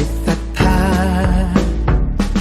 ิต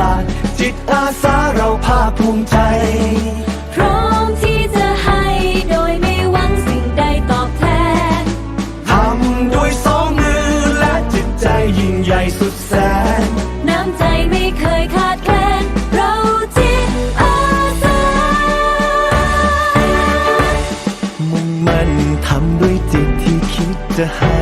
ยสละจิตอาสาเราภาคภูมิใจ พร้อมที่จะให้โดยไม่หวังสิ่งใดตอบแทน ทำด้วยสองมือและจิตใจยิ่งใหญ่สุดแสน น้ำใจไม่เคยขาดแคลน เราจิตอาสา มุ่งมั่นทำด้วยจิตที่คิดจะให้